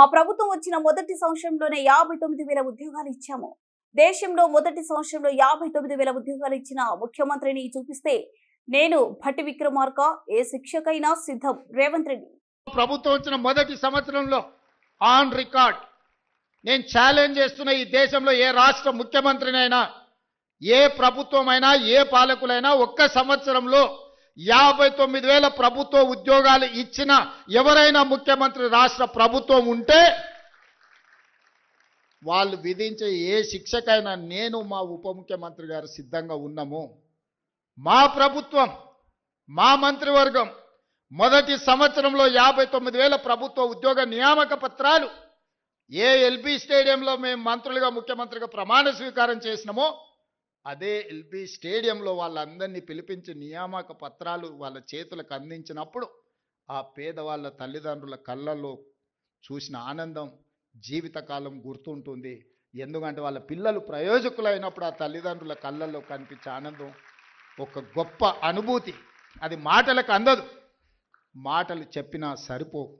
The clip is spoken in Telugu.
మా ప్రభుత్వం వచ్చిన మొదటి సంవత్సరంలోనే యాభై తొమ్మిది వేల ఉద్యోగాలు ఇచ్చాము. దేశంలో మొదటి సంవత్సరంలో యాభై తొమ్మిది వేల ఉద్యోగాలు ఇచ్చిన ముఖ్యమంత్రిని చూపిస్తే నేను భట్టి విక్రమార్క ఏ శిక్షకైనా సిద్ధం. రేవంత్ రెడ్డి. ప్రభుత్వం వచ్చిన మొదటి సంవత్సరంలో ఆన్ రికార్డ్. నేను ఛాలెంజ్ చేస్తున్న ఈ దేశంలో ఏ రాష్ట్ర ముఖ్యమంత్రినైనా ఏ ప్రభుత్వమైనా ఏ పాలకులైనా ఒక్క సంవత్సరంలో యాభై తొమ్మిది వేల ప్రభుత్వ ఉద్యోగాలు ఇచ్చిన ఎవరైనా ముఖ్యమంత్రి రాష్ట్ర ప్రభుత్వం ఉంటే వాళ్ళు విధించే ఏ శిక్షకైనా నేను మా ఉప ముఖ్యమంత్రి గారు సిద్ధంగా ఉన్నాము. మా ప్రభుత్వం మా మంత్రివర్గం మొదటి సంవత్సరంలో యాభై తొమ్మిది వేల ప్రభుత్వ ఉద్యోగ నియామక పత్రాలు ఏ ఎల్బీ స్టేడియంలో మేము మంత్రులుగా ముఖ్యమంత్రిగా ప్రమాణ స్వీకారం చేసినామో అదే ఎల్బీ స్టేడియంలో వాళ్ళందరినీ పిలిపించి నియామక పత్రాలు వాళ్ళ చేతులకు అందించినప్పుడు ఆ పేదవాళ్ళ తల్లిదండ్రుల కళ్ళల్లో చూసిన ఆనందం జీవితకాలం గుర్తుంటుంది. ఎందుకంటే వాళ్ళ పిల్లలు ప్రయోజకులైనప్పుడు ఆ తల్లిదండ్రుల కళ్ళల్లో కనిపించే ఆనందం ఒక గొప్ప అనుభూతి. అది మాటలకు అందదు. మాటలు చెప్పినా సరిపోవు.